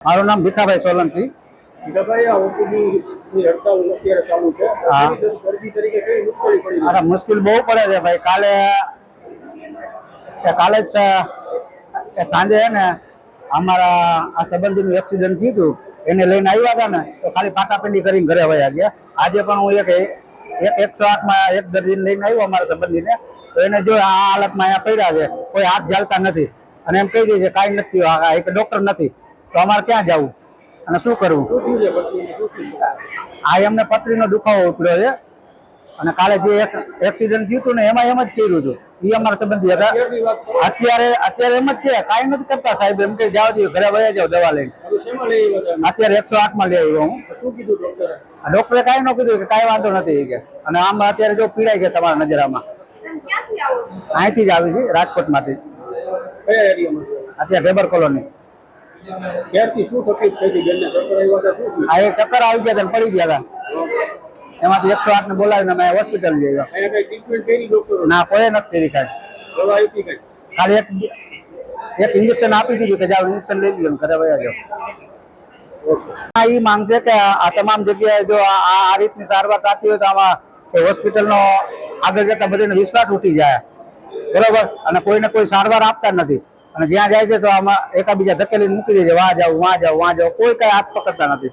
મારું નામ ભીખાભાઈ સોલંકી. છે. અરે મુશ્કેલ બહુ પડે છે ભાઈ. કાલે કાલે જ સાંજે હે ને અમારા આ સંબંધીનું એક્સિડન્ટ થયું હતું. એને લઈને આવ્યા હતા ને તો ખાલી પાટાપિંડી કરીને ઘરે વયા ગયા. આજે પણ હું એક એક એકસો આઠમાં એક દર્દીને લઈને આવ્યો અમારા સંબંધીને. તો એને જો આ હાલતમાં અહીંયા પડ્યા છે કોઈ હાથ ઝાલતા નથી. અને એમ કહી દે છે કાંઈ નથી એક ડોક્ટર નથી. તો અમારે ક્યાં જવું અને શું કરવું? આ એમને પથરીનો દુખાવો ઉપડ્યો છે. અને કાલે જે એક એક્સિડન્ટ થયું હતું ને એમાં એમ જ કર્યું હતું. એ અમારા સંબંધી હતા. અત્યારે અત્યારે એમ જ છે કાંઈ નથી કરતા સાહેબ. એમ કે જાઓ જોઈએ ઘરે વયા જાઓ દવા લઈને. અત્યારે એકસો આઠમાં લઈ આવ્યો હું. શું ડોક્ટરે કાંઈ ન કીધું કે કાંઈ વાંધો નથી કે. અને આમ અત્યારે જો પીડાઈ ગયા તમારા નજરામાં. અહીંથી જ આવી છે રાજકોટમાંથી. માંથી? અત્યારે રેબર કોલોની. ક્યારથી શું તકલીફ થઈ હતી બેનને ચક્કર આવ્યા હતા શું હા એ ચક્કર આવી ગયા હતા પડી ગયા હતા. એમાંથી એકસો આઠને બોલાવીને અમે હોસ્પિટલ લઈ ગયા ટ્રીટમેન્ટ કરી ડોક્ટરો ના કોઈ નથી કરી કાંઈ? ખાલી એક એક ઇન્જેક્શન આપી દીધું કે જાઓ ઇન્જેક્શન લઈ લીધું ઘરે વયા જાઓ. આ એ માંગ છે કે આ તમામ જગ્યાએ જો આ રીતની સારવાર થતી હોય તો આમાં હોસ્પિટલનો આગળ જતા બધાને વિશ્વાસ ઉઠી જાય. બરોબર? અને કોઈને કોઈ સારવાર આપતા નથી. અને જ્યાં જાય છે તો આમાં એકાબીજા ધકેલીને મૂકી દે છે વાં જાવ વાં જાવ વાં જાવ કોઈ કઈ હાથ પકડતા નથી.